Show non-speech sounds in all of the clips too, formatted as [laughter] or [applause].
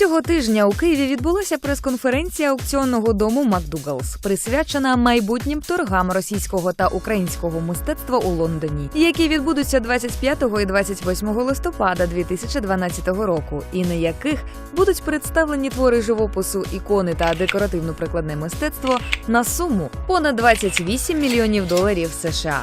Цього тижня у Києві відбулася прес-конференція аукціонного дому МакДугалс, присвячена майбутнім торгам російського та українського мистецтва у Лондоні, які відбудуться 25 і 28 листопада 2012 року, і на яких будуть представлені твори живопису, ікони та декоративно-прикладне мистецтво на суму понад 28 мільйонів доларів США.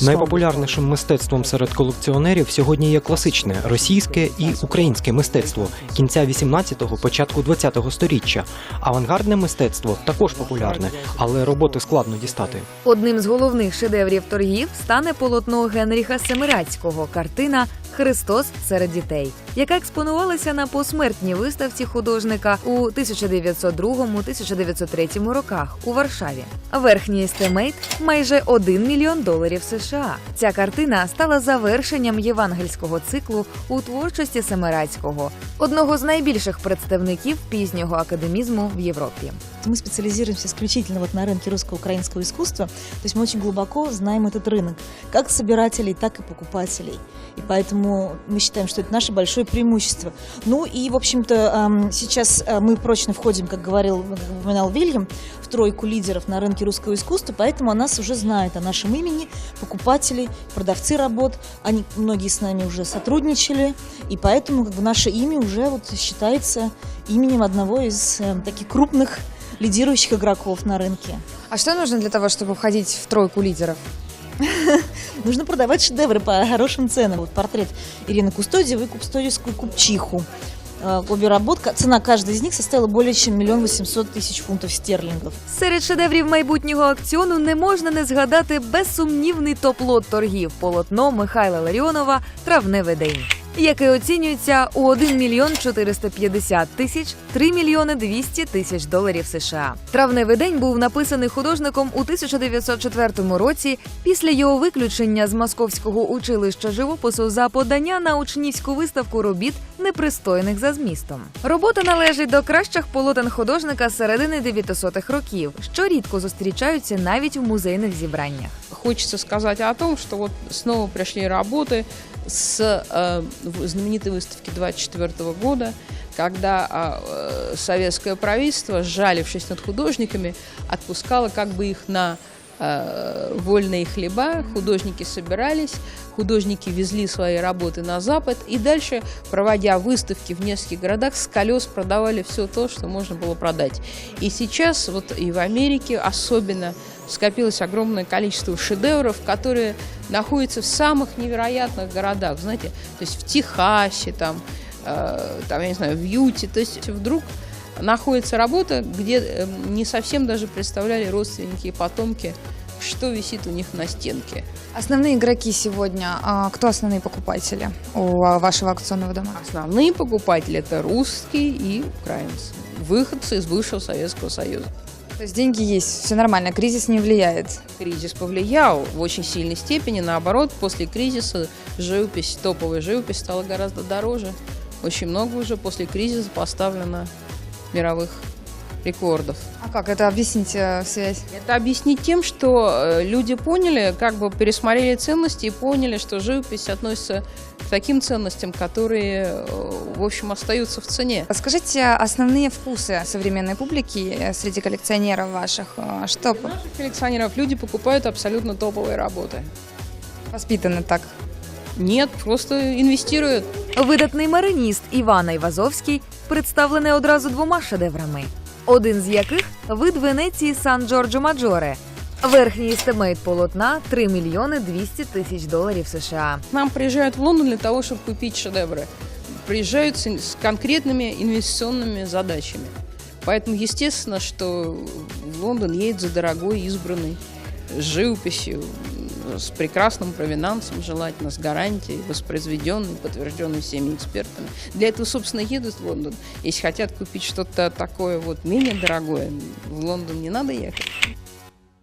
Найпопулярнішим мистецтвом серед колекціонерів сьогодні є класичне російське і українське мистецтво кінця 18-го, початку 20-го сторіччя. Авангардне мистецтво також популярне, але роботи складно дістати. Одним з головних шедеврів торгів стане полотно Генріха Семирацького картина Христос серед дітей, яка експонувалася на посмертній виставці художника у 1902-1903 роках у Варшаві. Верхній естемейт майже 1 мільйон доларів США. Ця картина стала завершенням євангельського циклу у творчості Семирацького, одного з найбільших представників пізнього академізму в Європі. Мы специализируемся исключительно вот на рынке русско-украинского искусства. То есть мы очень глубоко знаем этот рынок, как собирателей, так и покупателей. И поэтому мы считаем, что это наше большое преимущество. Ну и, в общем-то, эм, сейчас э, мы прочно входим, как говорил, как упоминал Вильям, в тройку лидеров на рынке русского искусства, поэтому о нас уже знают, о нашем имени, покупатели, продавцы работ. Они, многие с нами уже сотрудничали, и поэтому как бы, наше имя уже вот считается именем одного из э, таких крупных лидирующих игроков на рынке. А что нужно для того, чтобы входить в тройку лидеров? [laughs] Нужно продавать шедевры по хорошим ценам. Вот портрет Ирины Кустодиевой и Кустодиевскую купчиху. Э, Обе работы, цена каждой из них составила более чем миллион восемьсот тысяч фунтов стерлингов. Серед шедеврів майбутнього акціону не можна не згадати безсумнівний топ-лот торгів полотно Михайла Ларіонова Травневий день. Яке оцінюється у 1 мільйон 450 тисяч 3 мільйони 200 тисяч доларів США. Травневий день був написаний художником у 1904 році після його виключення з московського училища живопису за подання на учнівську виставку робіт непристойних за змістом. Робота належить до кращих полотен художника середини 900-х років, що рідко зустрічаються навіть у музейних зібраннях. Хочется сказать о том, что вот снова пришли работы с э, в- знаменитой выставки 24 года, когда а, э, советское правительство, сжалившись над художниками, отпускало как бы их на э, вольные хлеба, художники собирались, художники везли свои работы на Запад и дальше, проводя выставки в нескольких городах, с колес продавали все то, что можно было продать. И сейчас вот и в Америке особенно скопилось огромное количество шедевров, которые находятся в самых невероятных городах, знаете, то есть в Техасе, там, э, там, я не знаю, в Юте, то есть вдруг находится работа, где э, не совсем даже представляли родственники и потомки, что висит у них на стенке. Основные игроки сегодня, а кто основные покупатели у а, вашего акционного дома? Основные покупатели это русские и украинцы, выходцы из бывшего Советского Союза. То есть деньги есть, все нормально, кризис не влияет. Кризис повлиял в очень сильной степени. Наоборот, после кризиса живопись, топовая живопись стала гораздо дороже. Очень много уже после кризиса поставлено мировых рекордов. А как это объясните э, связь? Это объяснить тем, что э, люди поняли, как бы пересмотрели ценности и поняли, что живопись относится к таким ценностям, которые, э, в общем, остаются в цене. Скажите основные вкусы современной публики среди коллекционеров ваших. Что У наших коллекционеров люди покупают абсолютно топовые работы. воспитаны так? Нет, просто инвестируют. Видатний мариніст Іван Айвазовський представлений одразу двома шедеврами, один з яких вид Венеції Сан Джорджо Маджоре. Верхній естемейт полотна 3 мільйони 200 тисяч доларів США. К нам приезжают в Лондон для того, чтобы купить шедевры. Приезжают с, с конкретными инвестиционными задачами. Поэтому, естественно, что в Лондон едет за дорогой избранной живописью, м, с прекрасным провинансом, желательно с гарантией, воспроизведенной, подтвержденной всеми экспертами. Для этого, собственно, едут в Лондон. Если хотят купить что-то такое вот менее дорогое, в Лондон не надо ехать.